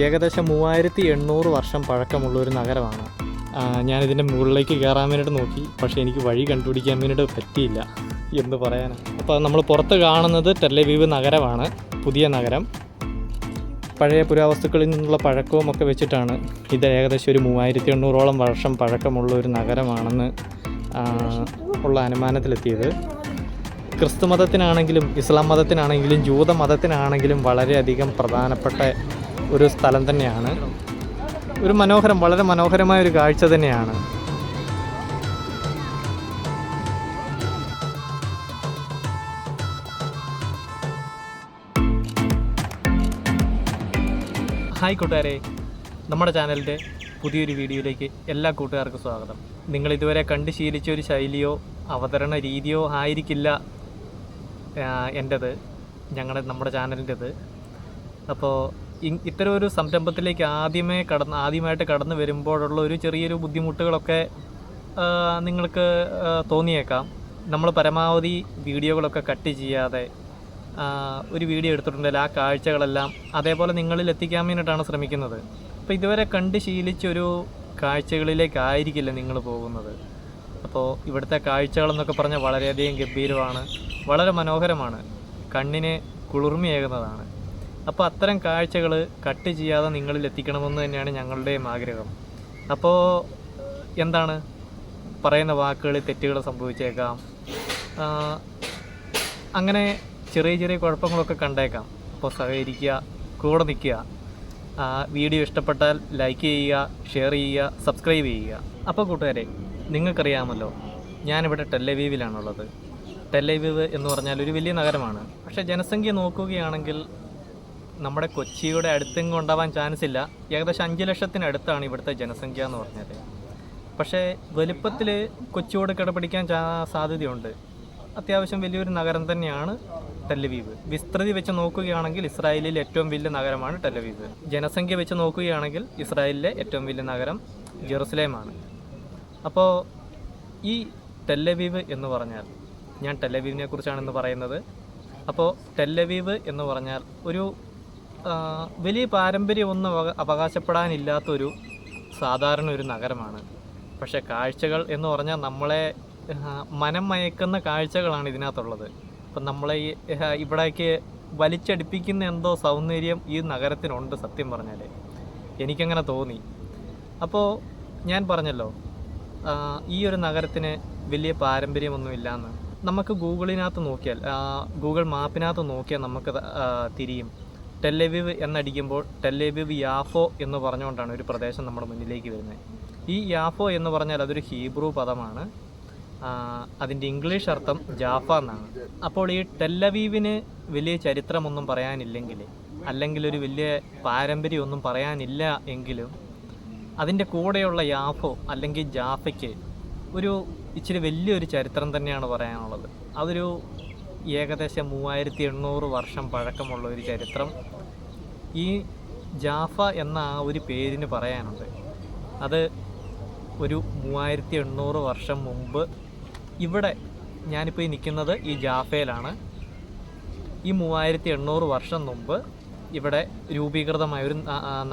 ഏകദേശം മൂവായിരത്തി എണ്ണൂറ് വർഷം പഴക്കമുള്ള ഒരു നഗരമാണ് ഞാനിതിന്റെ മുകളിലേക്ക് കയറാൻ വേണ്ടിയിട്ട് നോക്കി. പക്ഷേ എനിക്ക് വഴി കണ്ടുപിടിക്കാൻ വേണ്ടിയിട്ട് പറ്റിയില്ല എന്ന് പറയാനാണ്. അപ്പോൾ നമ്മൾ പുറത്ത് കാണുന്നത് ടെല്ലവീവ് നഗരമാണ്. പുതിയ നഗരം. പഴയ പുരാവസ്തുക്കളിൽ നിന്നുള്ള പഴക്കവും ഒക്കെ വെച്ചിട്ടാണ് ഇത് ഏകദേശം ഒരു മൂവായിരത്തി എണ്ണൂറോളം വർഷം പഴക്കമുള്ള ഒരു നഗരമാണെന്ന് ഉള്ള അനുമാനത്തിലെത്തിയത്. ക്രിസ്തു മതത്തിനാണെങ്കിലും ഇസ്ലാം മതത്തിനാണെങ്കിലും ജൂത മതത്തിനാണെങ്കിലും വളരെയധികം പ്രധാനപ്പെട്ട ഒരു സ്ഥലം തന്നെയാണ്. ഒരു മനോഹരം വളരെ മനോഹരമായ ഒരു കാഴ്ച തന്നെയാണ്. ഹായ് കൂട്ടുകാരെ നമ്മുടെ ചാനലിന്റെ പുതിയൊരു വീഡിയോയിലേക്ക് എല്ലാ കൂട്ടുകാർക്കും സ്വാഗതം. നിങ്ങൾ ഇതുവരെ കണ്ട് ശീലിച്ച ഒരു ശൈലിയോ അവതരണ രീതിയോ ആയിരിക്കില്ല എന്റേത് ഞങ്ങളുടെ നമ്മുടെ ചാനലിന്റെത്. അപ്പോൾ ഇത്തരം ഒരു സംരംഭത്തിലേക്ക് ആദ്യമേ കടന്ന് ആദ്യമായിട്ട് കടന്നു വരുമ്പോഴുള്ള ഒരു ചെറിയൊരു ബുദ്ധിമുട്ടുകളൊക്കെ നിങ്ങൾക്ക് തോന്നിയേക്കാം. നമ്മൾ പരമാവധി വീഡിയോകളൊക്കെ കട്ട് ചെയ്യാതെ ഒരു വീഡിയോ എടുത്തിട്ടുണ്ടെങ്കിൽ ആ കാഴ്ചകളെല്ലാം അതേപോലെ നിങ്ങളിൽ എത്തിക്കാൻ വേണ്ടിയിട്ടാണ് ശ്രമിക്കുന്നത്. അപ്പോൾ ഇതുവരെ കണ്ട് ശീലിച്ചൊരു കാഴ്ചകളിലേക്കായിരിക്കില്ല നിങ്ങൾ പോകുന്നത്. അപ്പോൾ ഇവിടുത്തെ കാഴ്ചകളെന്നൊക്കെ പറഞ്ഞാൽ വളരെയധികം ഗംഭീരമാണ് വളരെ മനോഹരമാണ്. കണ്ണിന് കുളിർമയേകുന്നതാണ്. അപ്പോൾ അത്തരം കാഴ്ചകൾ കട്ട് ചെയ്യാതെ നിങ്ങളിൽ എത്തിക്കണമെന്ന് തന്നെയാണ് ഞങ്ങളുടെയും ആഗ്രഹം. അപ്പോൾ എന്താണ്? പറയുന്ന വാക്കുകളിൽ തെറ്റുകൾ സംഭവിച്ചേക്കാം. അങ്ങനെ ചെറിയ ചെറിയ കുഴപ്പങ്ങളൊക്കെ കണ്ടേക്കാം. അപ്പോൾ സഹകരിക്കുക കൂടെ നിൽക്കുക. വീഡിയോ ഇഷ്ടപ്പെട്ടാൽ ലൈക്ക് ചെയ്യുക ഷെയർ ചെയ്യുക സബ്സ്ക്രൈബ് ചെയ്യുക. അപ്പോൾ കൂട്ടുകാരെ നിങ്ങൾക്കറിയാമല്ലോ ഞാനിവിടെ ടെല്ലവീവിലാണുള്ളത്. ടെല്ലവീവ് എന്ന് പറഞ്ഞാൽ ഒരു വലിയ നഗരമാണ്. പക്ഷേ ജനസംഖ്യ നോക്കുകയാണെങ്കിൽ നമ്മുടെ കൊച്ചിയുടെ അടുത്തെങ്ങും ഉണ്ടാവാൻ ചാൻസ് ഇല്ല. ഏകദേശം അഞ്ച് ലക്ഷത്തിനടുത്താണ് ഇവിടുത്തെ ജനസംഖ്യ എന്ന് പറഞ്ഞത്. പക്ഷേ വലുപ്പത്തിൽ കൊച്ചിയോട് കിടപിടിക്കാൻ സാധ്യതയുണ്ട്. അത്യാവശ്യം വലിയൊരു നഗരം തന്നെയാണ് ടെല്ലവീവ് വിസ്തൃതി വെച്ച് നോക്കുകയാണെങ്കിൽ ഇസ്രായേലിലെ ഏറ്റവും വലിയ നഗരമാണ് ടെല്ലവീവ് ജനസംഖ്യ വെച്ച് നോക്കുകയാണെങ്കിൽ ഇസ്രായേലിലെ ഏറ്റവും വലിയ നഗരം ജെറുസലേമാണ്. അപ്പോൾ ഈ ടെല്ലവീവ് എന്ന് പറഞ്ഞാൽ ഞാൻ ടെല്ലവീവിനെ കുറിച്ചാണ് ഇന്ന് പറയുന്നത്. അപ്പോൾ ടെല്ലവീവ് എന്ന് പറഞ്ഞാൽ ഒരു വലിയ പാരമ്പര്യമൊന്നും അവക- അവകാശപ്പെടാനില്ലാത്തൊരു സാധാരണ ഒരു നഗരമാണ്. പക്ഷേ കാഴ്ചകൾ എന്ന് പറഞ്ഞാൽ നമ്മളെ മനം മയക്കുന്ന കാഴ്ചകളാണ് ഇതിനകത്തുള്ളത്. അപ്പം നമ്മളെ ഈ ഇവിടേക്ക് വലിച്ചടിപ്പിക്കുന്ന എന്തോ സൗന്ദര്യം ഈ നഗരത്തിനുണ്ട് സത്യം പറഞ്ഞാൽ എനിക്കങ്ങനെ തോന്നി. അപ്പോൾ ഞാൻ പറഞ്ഞല്ലോ ഈ ഒരു നഗരത്തിന് വലിയ പാരമ്പര്യമൊന്നുമില്ലാന്ന്. നമുക്ക് ഗൂഗിളിനകത്ത് നോക്കിയാൽ ഗൂഗിൾ മാപ്പിനകത്ത് നോക്കിയാൽ നമുക്ക് തിരിയും. ടെല്ലവിവ് എന്നടിക്കുമ്പോൾ ടെല്ലവീവ് യാഫോ എന്ന് പറഞ്ഞുകൊണ്ടാണ് ഒരു പ്രദേശം നമ്മുടെ മുന്നിലേക്ക് വരുന്നത്. ഈ യാഫോ എന്ന് പറഞ്ഞാൽ അതൊരു ഹീബ്രു പദമാണ്. അതിന്റെ ഇംഗ്ലീഷ് അർത്ഥം ജാഫ എന്നാണ്. അപ്പോൾ ഈ ടെല്ലവീവിന് വലിയ ചരിത്രമൊന്നും പറയാനില്ലെങ്കിൽ അല്ലെങ്കിൽ ഒരു വലിയ പാരമ്പര്യമൊന്നും പറയാനില്ല എങ്കിലും അതിന്റെ കൂടെയുള്ള യാഫോ അല്ലെങ്കിൽ ജാഫയ്ക്ക് ഒരു ഇച്ചിരി വലിയൊരു ചരിത്രം തന്നെയാണ് പറയാനുള്ളത്. അതൊരു ഏകദേശം മൂവായിരത്തി എണ്ണൂറ് വർഷം പഴക്കമുള്ള ഒരു ചരിത്രം. ഈ ജാഫ എന്ന ആ ഒരു പേരിന് പറയാനുണ്ട്. അത് ഒരു മൂവായിരത്തി എണ്ണൂറ് വർഷം മുമ്പ് ഇവിടെ ഞാനിപ്പോൾ ഈ നിൽക്കുന്നത് ഈ ജാഫയിലാണ്. ഈ മൂവായിരത്തി എണ്ണൂറ് വർഷം മുമ്പ് ഇവിടെ രൂപീകൃതമായ ഒരു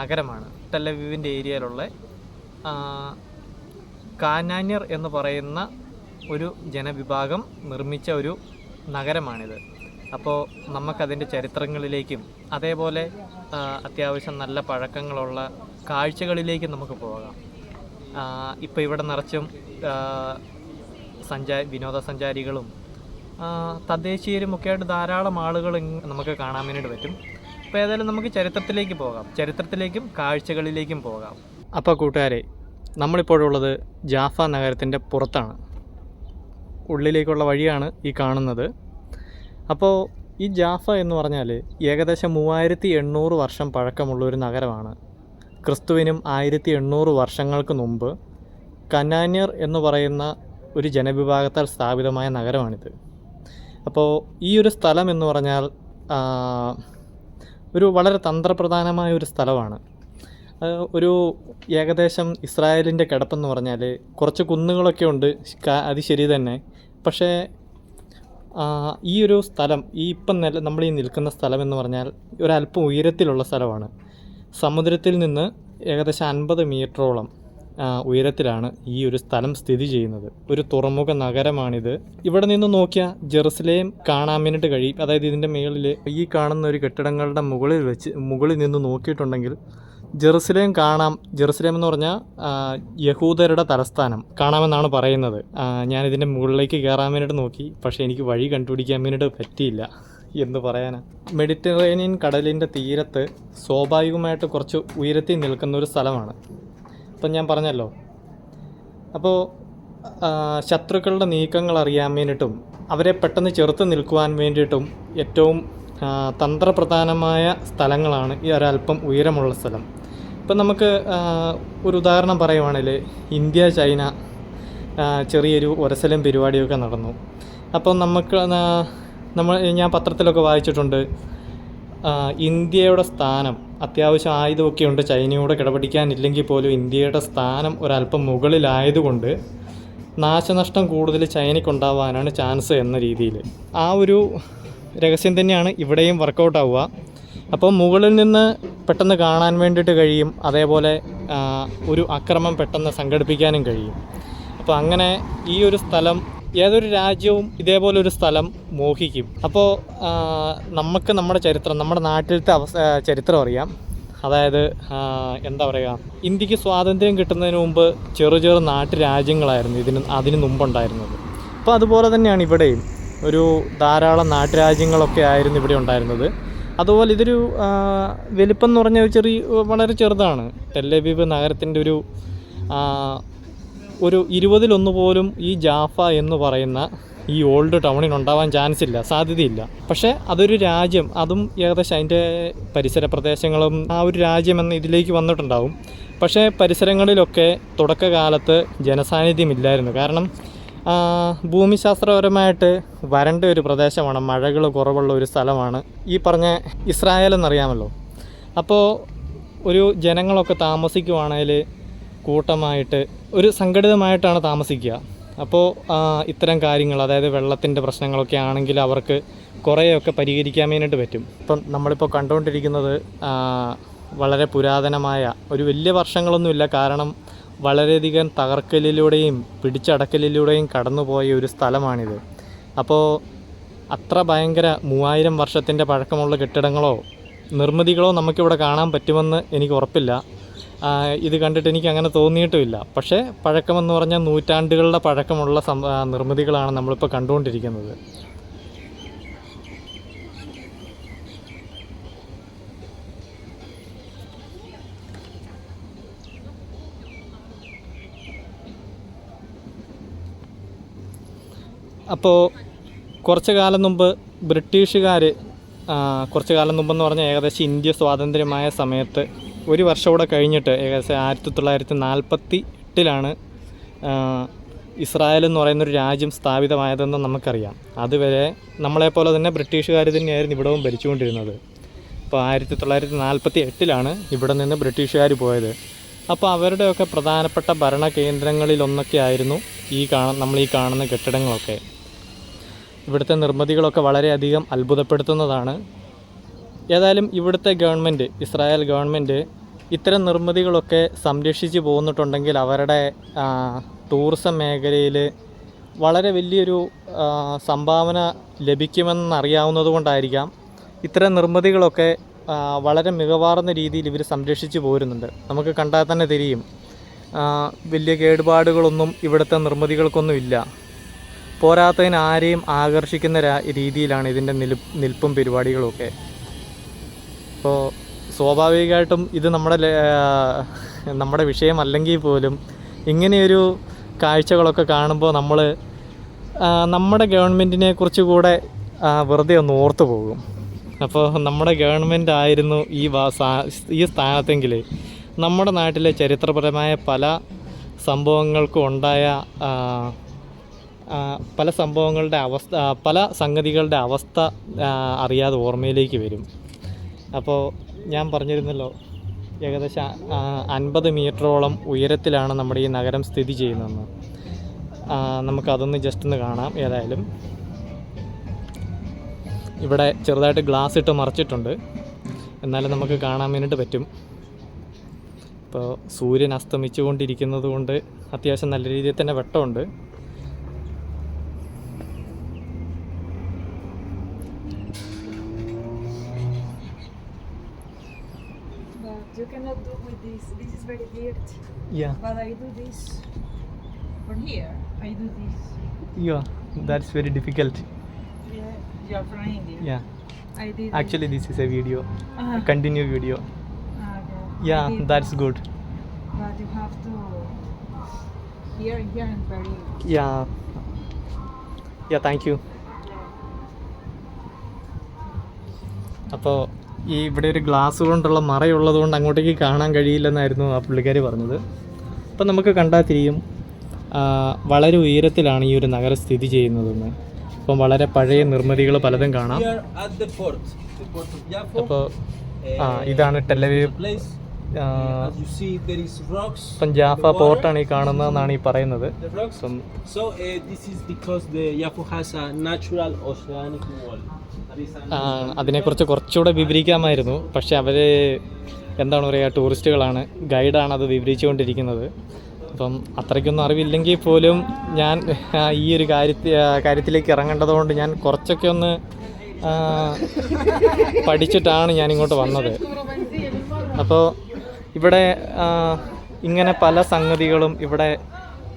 നഗരമാണ്. ടെല്ലവീവിന്റെ ഏരിയയിലുള്ള കാനാന്യർ എന്ന് പറയുന്ന ഒരു ജനവിഭാഗം നിർമ്മിച്ച ഒരു നഗരമാണിത്. അപ്പോൾ നമുക്കതിന്റെ ചരിത്രങ്ങളിലേക്കും അതേപോലെ അത്യാവശ്യം നല്ല പഴക്കങ്ങളുള്ള കാഴ്ചകളിലേക്കും നമുക്ക് പോകാം. ഇപ്പോൾ ഇവിടെ നിറച്ചും സഞ്ചാ വിനോദസഞ്ചാരികളും തദ്ദേശീയരും ഒക്കെ ആയിട്ട് ധാരാളം ആളുകൾ നമുക്ക് കാണാൻ വേണ്ടിയിട്ട് പറ്റും. അപ്പോൾ ഏതായാലും നമുക്ക് ചരിത്രത്തിലേക്ക് പോകാം. ചരിത്രത്തിലേക്കും കാഴ്ചകളിലേക്കും പോകാം. അപ്പോൾ കൂട്ടുകാരെ നമ്മളിപ്പോഴുള്ളത് ജാഫ നഗരത്തിന്റെ പുറത്താണ്. ഉള്ളിലേക്കുള്ള വഴിയാണ് ഈ കാണുന്നത്. അപ്പോൾ ഈ ജാഫ എന്ന് പറഞ്ഞാൽ ഏകദേശം മൂവായിരത്തി എണ്ണൂറ് വർഷം പഴക്കമുള്ള ഒരു നഗരമാണ്. ക്രിസ്തുവിനും ആയിരത്തി എണ്ണൂറ് വർഷങ്ങൾക്ക് മുമ്പ് കനാന്യർ എന്ന് പറയുന്ന ഒരു ജനവിഭാഗത്താൽ സ്ഥാപിതമായ നഗരമാണിത്. അപ്പോൾ ഈ ഒരു സ്ഥലം എന്ന് പറഞ്ഞാൽ ഒരു വളരെ തന്ത്രപ്രധാനമായ ഒരു സ്ഥലമാണ്. ഒരു ഏകദേശം ഇസ്രായേലിന്റെ കിടപ്പെന്ന് പറഞ്ഞാൽ കുറച്ച് കുന്നുകളൊക്കെ ഉണ്ട് അത് ശരി തന്നെ. പക്ഷേ ഈ ഒരു സ്ഥലം ഈ ഇപ്പം നില നമ്മൾ ഈ നിൽക്കുന്ന സ്ഥലം എന്ന് പറഞ്ഞാൽ ഒരല്പം ഉയരത്തിലുള്ള സ്ഥലമാണ്. സമുദ്രത്തിൽ നിന്ന് ഏകദേശം അൻപത് മീറ്ററോളം ഉയരത്തിലാണ് ഈ ഒരു സ്ഥലം സ്ഥിതി ചെയ്യുന്നത്. ഒരു തുറമുഖ നഗരമാണിത്. ഇവിടെ നിന്ന് നോക്കിയാൽ ജെറുസലേം കാണാൻ വേണ്ടിയിട്ട് കഴിയും അതായത് ഇതിന്റെ മുകളിൽ ഈ കാണുന്ന ഒരു കെട്ടിടങ്ങളുടെ മുകളിൽ വെച്ച് മുകളിൽ നിന്ന് നോക്കിയിട്ടുണ്ടെങ്കിൽ ജെറുസലേം കാണാം. ജെറുസലേം എന്ന് പറഞ്ഞാൽ യഹൂദരുടെ തലസ്ഥാനം. കാണാമെന്നാണ് പറയുന്നത്. ഞാനിതിന്റെ മുകളിലേക്ക് കയറാൻ വേണ്ടിയിട്ട് നോക്കി. പക്ഷേ എനിക്ക് വഴി കണ്ടുപിടിക്കാൻ വേണ്ടിയിട്ട് പറ്റിയില്ല എന്ന് പറയാനാ. മെഡിറ്ററേനിയൻ കടലിന്റെ തീരത്ത് സ്വാഭാവികമായിട്ട് കുറച്ച് ഉയരത്തിൽ നിൽക്കുന്ന ഒരു സ്ഥലമാണ്. ഇപ്പം ഞാൻ പറഞ്ഞല്ലോ. അപ്പോൾ ശത്രുക്കളുടെ നീക്കങ്ങൾ അറിയാൻ വേണ്ടിയിട്ടും അവരെ പെട്ടെന്ന് ചെറുത്ത് നിൽക്കുവാൻ വേണ്ടിയിട്ടും ഏറ്റവും തന്ത്രപ്രധാനമായ സ്ഥലങ്ങളാണ് ഈ ഒരല്പം ഉയരമുള്ള സ്ഥലം. ഇപ്പം നമുക്ക് ഒരു ഉദാഹരണം പറയുവാണെങ്കിൽ ഇന്ത്യ ചൈന ചെറിയൊരു ഒരസലും പരിപാടിയൊക്കെ നടന്നു. അപ്പം നമുക്ക് നമ്മൾ ഞാൻ പത്രത്തിലൊക്കെ വായിച്ചിട്ടുണ്ട് ഇന്ത്യയുടെ സ്ഥാനം അത്യാവശ്യം ആയുധമൊക്കെ ഉണ്ട് ചൈനയോട് കിടപിടിക്കാനില്ലെങ്കിൽ പോലും ഇന്ത്യയുടെ സ്ഥാനം ഒരല്പം മുകളിലായതുകൊണ്ട് നാശനഷ്ടം കൂടുതൽ ചൈനയ്ക്കുണ്ടാവാനാണ് ചാൻസ് എന്ന രീതിയിൽ. ആ ഒരു രഹസ്യം തന്നെയാണ് ഇവിടെയും വർക്കൗട്ട് ആവുക. അപ്പോൾ മുകളിൽ നിന്ന് പെട്ടെന്ന് കാണാൻ വേണ്ടിയിട്ട് കഴിയും. അതേപോലെ ഒരു അക്രമം പെട്ടെന്ന് സംഘടിപ്പിക്കാനും കഴിയും. അപ്പോൾ അങ്ങനെ ഈ ഒരു സ്ഥലം ഏതൊരു രാജ്യവും ഇതേപോലെ ഒരു സ്ഥലം മോഹിക്കും. അപ്പോൾ നമുക്ക് നമ്മുടെ ചരിത്രം നമ്മുടെ നാട്ടിലത്തെ അവസ്ഥ ചരിത്രം അറിയാം. അതായത് എന്താ പറയുക ഇന്ത്യയ്ക്ക് സ്വാതന്ത്ര്യം കിട്ടുന്നതിന് മുമ്പ് ചെറു ചെറു നാട്ടുരാജ്യങ്ങളായിരുന്നു ഇതിന് അതിന് മുമ്പുണ്ടായിരുന്നത്. അപ്പോൾ അതുപോലെ തന്നെയാണ് ഇവിടെയും. ഒരു ധാരാളം നാട്ടുരാജ്യങ്ങളൊക്കെ ആയിരുന്നു ഇവിടെ ഉണ്ടായിരുന്നത്. അതുപോലെ ഇതൊരു വലിപ്പം എന്ന് പറഞ്ഞാൽ ചെറിയ വളരെ ചെറുതാണ്. ടെല്ലബീബ് നഗരത്തിന്റെ ഒരു ഒരു ഇരുപതിലൊന്ന് പോലും ഈ ജാഫ എന്ന് പറയുന്ന ഈ ഓൾഡ് ടൗണിന് ഉണ്ടാവാൻ ചാൻസ് ഇല്ല സാധ്യതയില്ല. പക്ഷേ അതൊരു രാജ്യം അതും ഏകദേശം അതിന്റെ പരിസര പ്രദേശങ്ങളും ആ ഒരു രാജ്യം എന്ന ഇതിലേക്ക് വന്നിട്ടുണ്ടാവും. പക്ഷേ പരിസരങ്ങളിലൊക്കെ തുടക്കകാലത്ത് ജനസാന്നിധ്യമില്ലായിരുന്നു കാരണം ഭൂമിശാസ്ത്രപരമായിട്ട് വരണ്ട ഒരു പ്രദേശമാണ്. മഴകൾ കുറവുള്ള ഒരു സ്ഥലമാണ്. ഈ പറഞ്ഞ ഇസ്രായേൽ എന്നറിയാമല്ലോ. അപ്പോൾ ഒരു ജനങ്ങളൊക്കെ താമസിക്കുവാണെങ്കിൽ കൂട്ടമായിട്ട് ഒരു സംഘടിതമായിട്ടാണ് താമസിക്കുക. അപ്പോൾ ഇത്തരം കാര്യങ്ങൾ അതായത് വെള്ളത്തിന്റെ പ്രശ്നങ്ങളൊക്കെ ആണെങ്കിൽ അവർക്ക് കുറേയൊക്കെ പരിഹരിക്കാൻ വേണ്ടിയിട്ട് പറ്റും. ഇപ്പം നമ്മളിപ്പോൾ കണ്ടുകൊണ്ടിരിക്കുന്നത് വളരെ പുരാതനമായ ഒരു വലിയ വർഷങ്ങളൊന്നുമില്ല. കാരണം വളരെയധികം തകർക്കലിലൂടെയും പിടിച്ചടക്കലിലൂടെയും കടന്നുപോയ ഒരു സ്ഥലമാണിത്. അപ്പോൾ അത്ര ഭയങ്കര മൂവായിരം വർഷത്തിന്റെ പഴക്കമുള്ള കെട്ടിടങ്ങളോ നിർമ്മിതികളോ നമുക്കിവിടെ കാണാൻ പറ്റുമെന്ന് എനിക്ക് ഉറപ്പില്ല. ഇത് കണ്ടിട്ട് എനിക്ക് അങ്ങനെ തോന്നിയിട്ടുമില്ല. പക്ഷേ പഴക്കമെന്ന് പറഞ്ഞാൽ നൂറ്റാണ്ടുകളുടെ പഴക്കമുള്ള നിർമ്മിതികളാണ് നമ്മളിപ്പോൾ കണ്ടുകൊണ്ടിരിക്കുന്നത്. അപ്പോൾ കുറച്ച് കാലം മുമ്പ് ബ്രിട്ടീഷുകാർ കുറച്ച് കാലം മുമ്പെന്ന് പറഞ്ഞാൽ ഏകദേശം ഇന്ത്യ സ്വാതന്ത്ര്യമായ സമയത്ത് ഒരു വർഷം കൂടെ കഴിഞ്ഞിട്ട് ഏകദേശം ആയിരത്തി തൊള്ളായിരത്തി നാൽപ്പത്തി എട്ടിലാണ് ഇസ്രായേൽ എന്ന് പറയുന്നൊരു രാജ്യം സ്ഥാപിതമായതെന്ന് നമുക്കറിയാം. അതുവരെ നമ്മളെപ്പോലെ തന്നെ ബ്രിട്ടീഷുകാർ തന്നെയായിരുന്നു ഇവിടവും ഭരിച്ചുകൊണ്ടിരുന്നത്. അപ്പോൾ ആയിരത്തി തൊള്ളായിരത്തി നാൽപ്പത്തി എട്ടിലാണ് ഇവിടെ നിന്ന് ബ്രിട്ടീഷുകാർ പോയത്. അപ്പോൾ അവരുടെയൊക്കെ പ്രധാനപ്പെട്ട ഭരണ കേന്ദ്രങ്ങളിലൊന്നൊക്കെ ആയിരുന്നു ഈ കാണ നമ്മൾ ഈ കാണുന്ന കെട്ടിടങ്ങളൊക്കെ. ഇവിടുത്തെ നിർമ്മിതികളൊക്കെ വളരെയധികം അത്ഭുതപ്പെടുത്തുന്നതാണ്. ഏതായാലും ഇവിടുത്തെ ഗവൺമെന്റ് ഇസ്രായേൽ ഗവൺമെന്റ് ഇത്തരം നിർമ്മിതികളൊക്കെ സംരക്ഷിച്ച് പോന്നിട്ടുണ്ടെങ്കിൽ അവരുടെ ടൂറിസം മേഖലയിൽ വളരെ വലിയൊരു സംഭാവന ലഭിക്കുമെന്നറിയാവുന്നത് കൊണ്ടായിരിക്കാം ഇത്തരം നിർമ്മിതികളൊക്കെ വളരെ മികവാർന്ന രീതിയിൽ ഇവർ സംരക്ഷിച്ചു പോരുന്നുണ്ട്. നമുക്ക് കണ്ടാൽ തന്നെ തിരിയും. വലിയ കേടുപാടുകളൊന്നും ഇവിടുത്തെ നിർമ്മിതികൾക്കൊന്നും ഇല്ല. പോരാത്തതിന് ആരെയും ആകർഷിക്കുന്ന രീതിയിലാണ് ഇതിന്റെ നിൽ നിൽപ്പും പരിപാടികളുമൊക്കെ അപ്പോൾ സ്വാഭാവികമായിട്ടും ഇത് നമ്മുടെ നമ്മുടെ വിഷയമല്ലെങ്കിൽ പോലും ഇങ്ങനെയൊരു കാഴ്ചകളൊക്കെ കാണുമ്പോൾ നമ്മൾ നമ്മുടെ ഗവൺമെന്റിനെ കുറിച്ച് കൂടെ വെറുതെ ഒന്ന് ഓർത്തു പോകും. അപ്പോൾ നമ്മുടെ ഗവൺമെന്റ് ആയിരുന്നു ഈ ഈ സ്ഥാനത്തെങ്കിൽ നമ്മുടെ നാട്ടിലെ ചരിത്രപരമായ പല സംഭവങ്ങൾക്കും ഉണ്ടായ പല സംഭവങ്ങളുടെ അവസ്ഥ പല സംഗതികളുടെ അവസ്ഥ അറിയാതെ ഓർമ്മയിലേക്ക് വരും. അപ്പോൾ ഞാൻ പറഞ്ഞിരുന്നല്ലോ ഏകദേശം അൻപത് മീറ്ററോളം ഉയരത്തിലാണ് നമ്മുടെ ഈ നഗരം സ്ഥിതി ചെയ്യുന്നതെന്ന് നമുക്കതൊന്ന് ജസ്റ്റ് ഒന്ന് കാണാം ഏതായാലും. ഇവിടെ ചെറുതായിട്ട് ഗ്ലാസ് ഇട്ട് മറിച്ചിട്ടുണ്ട്. എന്നാലും നമുക്ക് കാണാൻ വേണ്ടിയിട്ട് പറ്റും. ഇപ്പോൾ സൂര്യൻ അസ്തമിച്ചുകൊണ്ടിരിക്കുന്നത് കൊണ്ട് അത്യാവശ്യം നല്ല രീതിയിൽ തന്നെ വെട്ടമുണ്ട്. very weird. Yeah But I do this. From here, I do this. Yeah that's very difficult Yeah, you're from India. Yeah I did. Actually this is a video Ah, continue video ah, yeah. Yeah I did. That's good But you have to. Here, here, and very. Yeah yeah thank you അപ്പോൾ ഈ ഇവിടെ ഒരു glass കൊണ്ടുള്ള മറയുള്ളത് കൊണ്ട് അങ്ങോട്ടേക്ക് കാണാൻ കഴിയില്ലെന്നായിരുന്നു ആ പുള്ളിക്കാർ പറഞ്ഞത്. അപ്പം നമുക്ക് കണ്ടാൽ തിരിയും വളരെ ഉയരത്തിലാണ് ഈ ഒരു നഗരം സ്ഥിതി ചെയ്യുന്നതെന്ന്. അപ്പം വളരെ പഴയ നിർമ്മിതികൾ പലതും കാണാം. അപ്പോൾ ആ ഇതാണ് ടെലവീവ് water, പോർട്ടാണ് ഈ കാണുന്നതെന്നാണ് ഈ പറയുന്നത്. Uh, അതിനെക്കുറിച്ച് കുറച്ചുകൂടെ വിവരിക്കാമായിരുന്നു. പക്ഷെ അവർ എന്താണ് പറയുക ടൂറിസ്റ്റുകളാണ്. ഗൈഡാണ് അത് വിവരിച്ചുകൊണ്ടിരിക്കുന്നത്. അപ്പം അത്രയ്ക്കൊന്നും അറിവില്ലെങ്കിൽ പോലും ഞാൻ ഈ ഒരു കാര്യത്തിൽ കാര്യത്തിലേക്ക് ഇറങ്ങേണ്ടതുകൊണ്ട് ഞാൻ കുറച്ചൊക്കെ ഒന്ന് പഠിച്ചിട്ടാണ് ഞാൻ ഇങ്ങോട്ട് വന്നത്. അപ്പോൾ ഇവിടെ ഇങ്ങനെ പല സംഗതികളും ഇവിടെ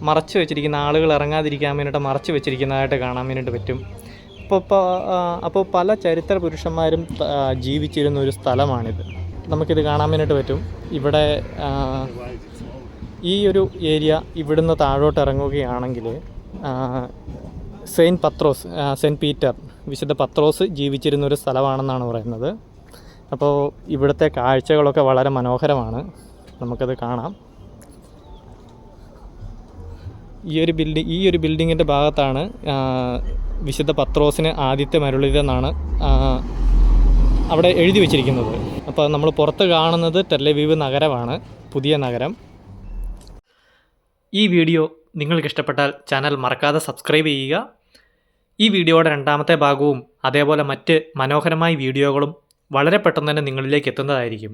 മറച്ചു വെച്ചിരിക്കുന്ന ആളുകൾ ഇറങ്ങാതിരിക്കാൻ വേണ്ടിയിട്ട് മറച്ചു വെച്ചിരിക്കുന്നതായിട്ട് കാണാൻ വേണ്ടിയിട്ട് പറ്റും. അപ്പോൾ അപ്പോൾ പല ചരിത്ര പുരുഷന്മാരും ജീവിച്ചിരുന്ന ഒരു സ്ഥലമാണിത്. നമുക്കിത് കാണാൻ വേണ്ടിയിട്ട് പറ്റും. ഇവിടെ ഈ ഒരു ഏരിയ ഇവിടുന്ന് താഴോട്ട് ഇറങ്ങുകയാണെങ്കിൽ സെയിന്റ് പത്രോസ് സെയിന്റ് പീറ്റർ വിശുദ്ധ പത്രോസ് ജീവിച്ചിരുന്ന ഒരു സ്ഥലമാണെന്നാണ് പറയുന്നത്. അപ്പോൾ ഇവിടുത്തെ കാഴ്ചകളൊക്കെ വളരെ മനോഹരമാണ്. നമുക്കത് കാണാം. ഈ ഒരു ബിൽഡിംഗ് ഈ ഒരു ബിൽഡിങ്ങിന്റെ ഭാഗത്താണ് വിശുദ്ധ പത്രോസിന് ആദ്യത്തെ മരുളിതെന്നാണ് അവിടെ എഴുതി വെച്ചിരിക്കുന്നത്. അപ്പോൾ നമ്മൾ പുറത്ത് കാണുന്നത് ടെല്ലവീവ് നഗരമാണ് പുതിയ നഗരം. ഈ വീഡിയോ നിങ്ങൾക്ക് ഇഷ്ടപ്പെട്ടാൽ ചാനൽ മറക്കാതെ സബ്സ്ക്രൈബ് ചെയ്യുക. ഈ വീഡിയോയുടെ രണ്ടാമത്തെ ഭാഗവും അതേപോലെ മറ്റ് മനോഹരമായ വീഡിയോകളും വളരെ പെട്ടെന്ന് തന്നെ നിങ്ങളിലേക്ക് എത്തുന്നതായിരിക്കും.